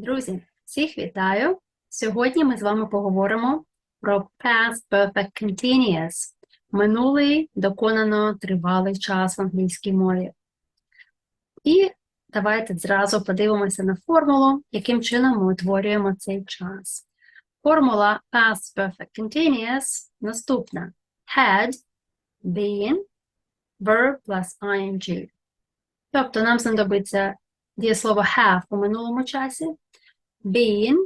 Друзі, всіх вітаю! Сьогодні ми з вами поговоримо про past perfect continuous – минулий доконано тривалий час в англійській мові. І давайте зразу подивимося на формулу, яким чином ми утворюємо цей час. Формула past perfect continuous наступна: had, been, verb plus ing. Тобто нам знадобиться дієслово have у минулому часі, been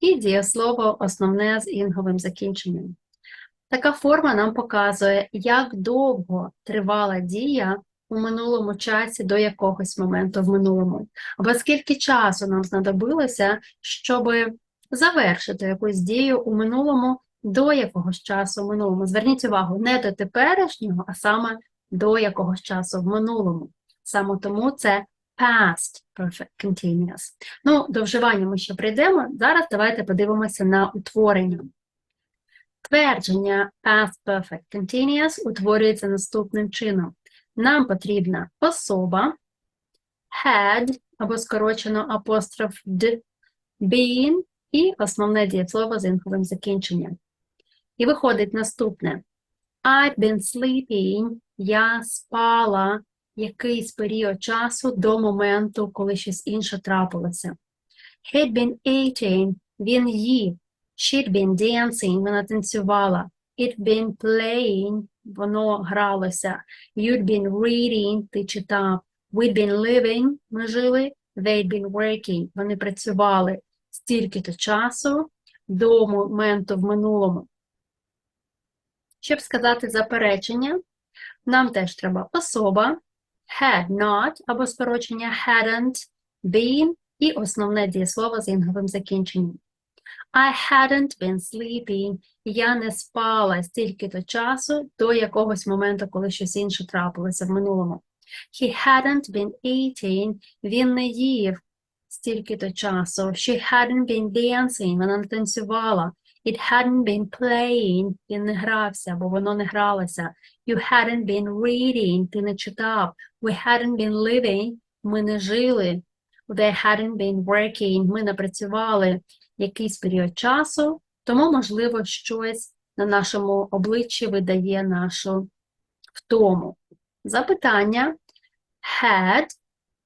і дієслово основне з інговим закінченням. Така форма нам показує, як довго тривала дія у минулому часі до якогось моменту в минулому, або скільки часу нам знадобилося, щоб завершити якусь дію у минулому до якогось часу в минулому. Зверніть увагу, не до теперішнього, а саме до якогось часу в минулому. Саме тому це past perfect continuous. Ну, до вживання ми ще прийдемо. Зараз давайте подивимося на утворення. Твердження past perfect continuous утворюється наступним чином. Нам потрібна особа, had, або скорочено апостроф d, been і основне дієслово з інковим закінченням. І виходить наступне. I've been sleeping, я спала якийсь період часу до моменту, коли щось інше трапилося. He'd been eating, він їв. She'd been dancing, вона танцювала. It'd been playing, воно гралося. You'd been reading, ти читав. We'd been living, ми жили. They'd been working, вони працювали стільки-то часу до моменту в минулому. Щоб сказати заперечення, нам теж треба особа, had not або скорочення hadn't, been і основне дієслово з інговим закінченням. I hadn't been sleeping. Я не спала стільки-то часу до якогось моменту, коли щось інше трапилося в минулому. He hadn't been eating. Він не їв стільки-то часу. She hadn't been dancing. Вона не танцювала. It hadn't been playing. Він не грався, бо воно не гралося. You hadn't been reading. Ти не читав. We hadn't been living. Ми не жили. They hadn't been working. Ми не працювали якийсь період часу, тому, можливо, щось на нашому обличчі видає нашу втому. Запитання had,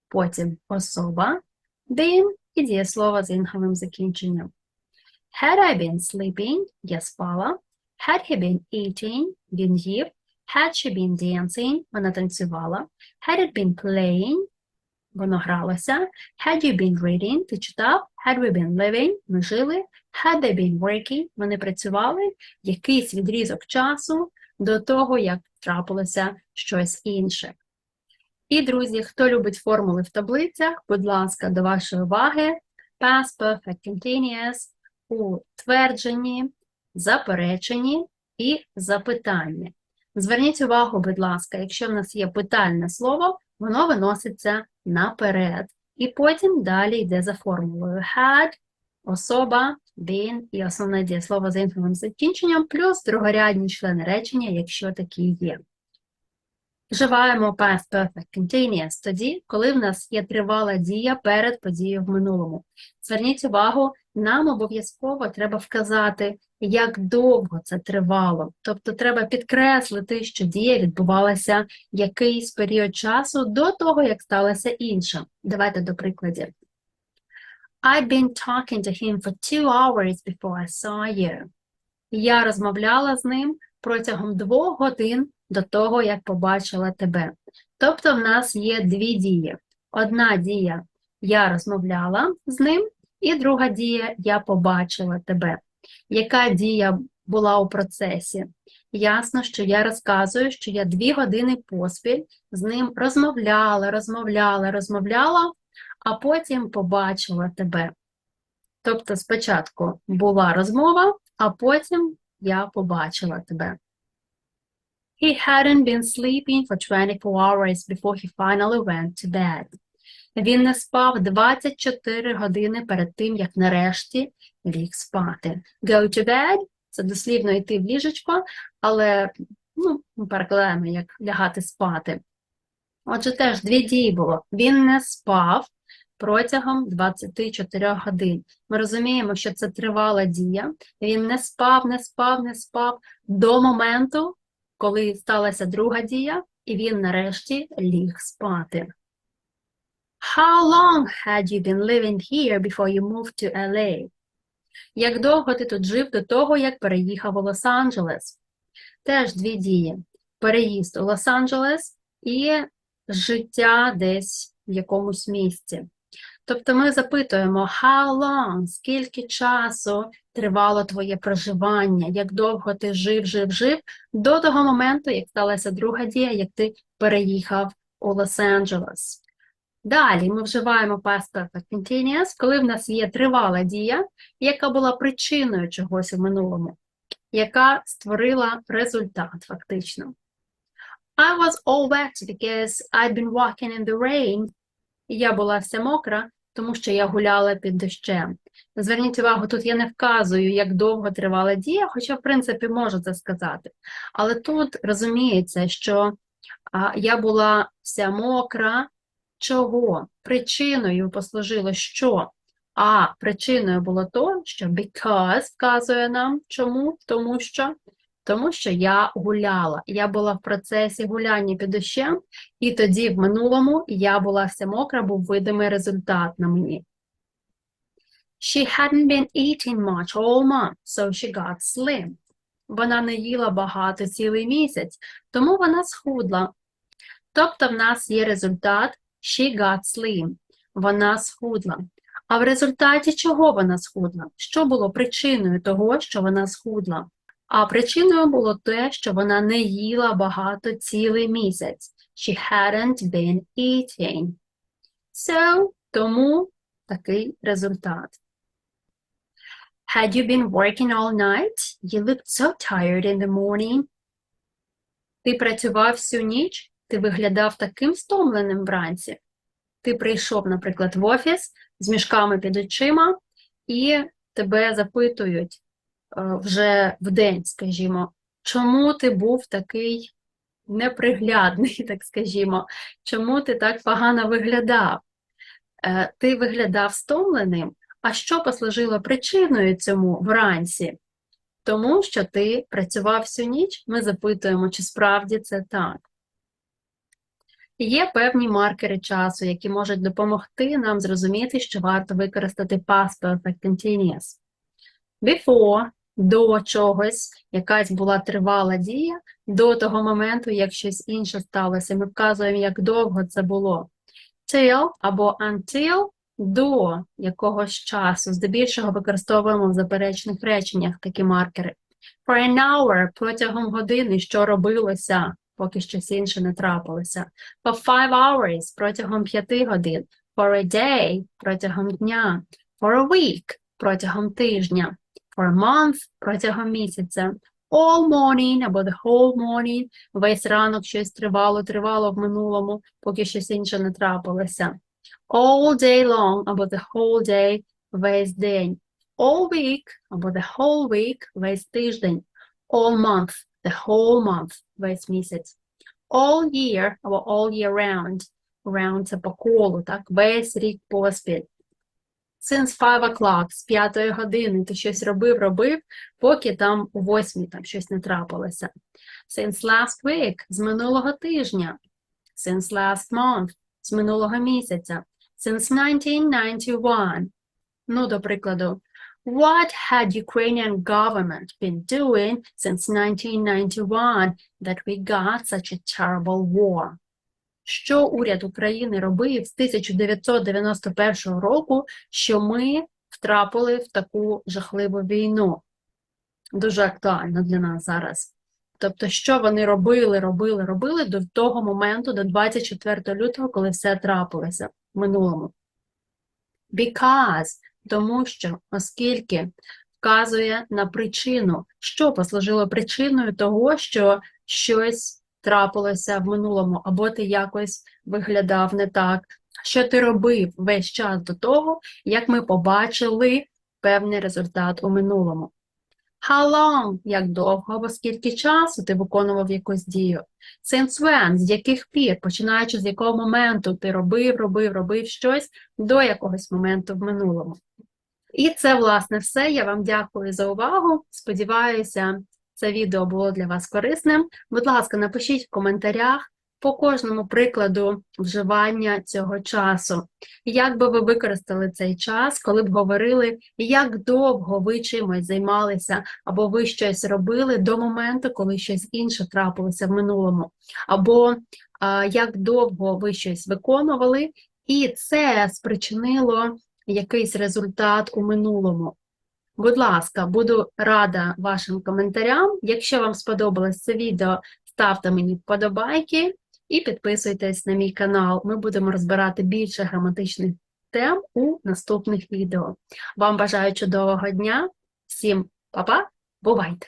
потім особа, been і дієслово з інговим закінченням. Had I been sleeping, я спала. Had he been eating, він їв. Had she been dancing, вона танцювала. Had it been playing, воно гралося. Had you been reading, ти читав. Had we been living, ми жили. Had they been working, вони працювали. Якийсь відрізок часу до того, як трапилося щось інше. І, друзі, хто любить формули в таблицях, будь ласка, до вашої уваги. Past Perfect Continuous у твердженні, запереченні і запитанні. Зверніть увагу, будь ласка, якщо в нас є питальне слово, воно виноситься наперед. І потім далі йде за формулою had, особа, been і основне дієслово з інфовим закінченням, плюс другорядні члени речення, якщо такі є. Вживаємо past perfect continuous тоді, коли в нас є тривала дія перед подією в минулому. Зверніть увагу, нам обов'язково треба вказати, як довго це тривало. Тобто треба підкреслити, що дія відбувалася якийсь період часу до того, як сталося інше. Давайте до прикладів. I've been talking to him for two hours before I saw you. Я розмовляла з ним протягом двох годин до того, як побачила тебе. Тобто в нас є дві дії. Одна дія я розмовляла з ним, і друга дія я побачила тебе. Яка дія була у процесі? Ясно, що я розказую, що я дві години поспіль з ним розмовляла, розмовляла, розмовляла, а потім побачила тебе. Тобто спочатку була розмова, а потім я побачила тебе. He hadn't been sleeping for 24 hours before he finally went to bed. Він не спав 24 години перед тим, як нарешті ліг спати. Go to bed – це дослівно йти в ліжечко, але ну, ми перекладаємо як лягати спати. Отже, теж дві дії було. Він не спав протягом 24 годин. Ми розуміємо, що це тривала дія. Він не спав, не спав, не спав до моменту, коли сталася друга дія, і він нарешті ліг спати. How long had you been living here before you moved to LA? Як довго ти тут жив до того, як переїхав у Лос-Анджелес? Теж дві дії: переїзд у Лос-Анджелес і життя десь в якомусь місці. Тобто ми запитуємо, how long, скільки часу тривало твоє проживання, як довго ти жив, жив, жив, до того моменту, як сталася друга дія, як ти переїхав у Лос-Анджелес. Далі ми вживаємо past perfect continuous, коли в нас є тривала дія, яка була причиною чогось в минулому, яка створила результат фактично. I was all wet because I'd been walking in the rain. Я була вся мокра, тому що я гуляла під дощем. Зверніть увагу, тут я не вказую, як довго тривала дія, хоча, в принципі, можу це сказати. Але тут розуміється, що я була вся мокра. Чого? Причиною послужило що? А причиною було то, що because вказує нам чому? Тому що тому що я гуляла. Я була в процесі гуляння під дощем, і тоді в минулому я була вся мокра, був видимий результат на мені. She hadn't been eating much all month, so she got slim. Вона не їла багато цілий місяць, тому вона схудла. Тобто в нас є результат she got slim. Вона схудла. А в результаті чого вона схудла? Що було причиною того, що вона схудла? А причиною було те, що вона не їла багато цілий місяць. She hadn't been eating. So, тому такий результат. Had you been working all night? You looked so tired in the morning. Ти працював всю ніч, ти виглядав таким стомленим вранці. Ти прийшов, наприклад, в офіс з мішками під очима, і тебе запитують, е, вже в день, скажімо, чому ти був такий неприглядний, так скажімо, чому ти так погано виглядав? Е, Ти виглядав стомленим, а що послужило причиною цьому вранці? Тому що ти працював всю ніч, ми запитуємо, чи справді це так. Є певні маркери часу, які можуть допомогти нам зрозуміти, що варто використати past perfect continuous. Before до чогось, якась була тривала дія, до того моменту, як щось інше сталося. Ми вказуємо, як довго це було. Till або until до якогось часу. Здебільшого використовуємо в заперечних реченнях такі маркери. For an hour протягом години, що робилося, поки щось інше не трапилося. For five hours протягом п'яти годин. For a day протягом дня. For a week протягом тижня for a month протягом місяця. All morning або the whole morning, весь ранок щось тривало, тривало в минулому, поки щось інше не трапилося. All day long або the whole day, весь день. All week або the whole week, весь тиждень. All month, the whole month, весь місяць. All year або all year round. Round – це по колу, так? Весь рік поспіль. Since five o'clock, з п'ятої години ти щось робив, робив, поки там у восьмій там щось не трапилося. Since last week, з минулого тижня. Since last month, з минулого місяця. Since 1991. Ну, до прикладу, What had Ukrainian government been doing since 1991 that we got such a terrible war? що уряд України робив з 1991 року, що ми втрапили в таку жахливу війну. Дуже актуально для нас зараз. Тобто, що вони робили, робили, робили до того моменту, до 24 лютого, коли все трапилося в минулому. Because, тому що, оскільки вказує на причину, що послужило причиною того, що щось трапилося в минулому, або ти якось виглядав не так, що ти робив весь час до того, як ми побачили певний результат у минулому. How long – як довго або скільки часу ти виконував якусь дію. Since when – з яких пір, починаючи з якого моменту ти робив, робив, робив щось до якогось моменту в минулому. І це, власне, все. Я вам дякую за увагу. Сподіваюся, це відео було для вас корисним. Будь ласка, напишіть в коментарях по кожному прикладу вживання цього часу. Як би ви використали цей час, коли б говорили, як довго ви чимось займалися, або ви щось робили до моменту, коли щось інше трапилося в минулому, або а, як довго ви щось виконували, і це спричинило якийсь результат у минулому. Будь ласка, буду рада вашим коментарям. Якщо вам сподобалось це відео, ставте мені вподобайки і підписуйтесь на мій канал. Ми будемо розбирати більше граматичних тем у наступних відео. Вам бажаю чудового дня, всім па-па, бувайте!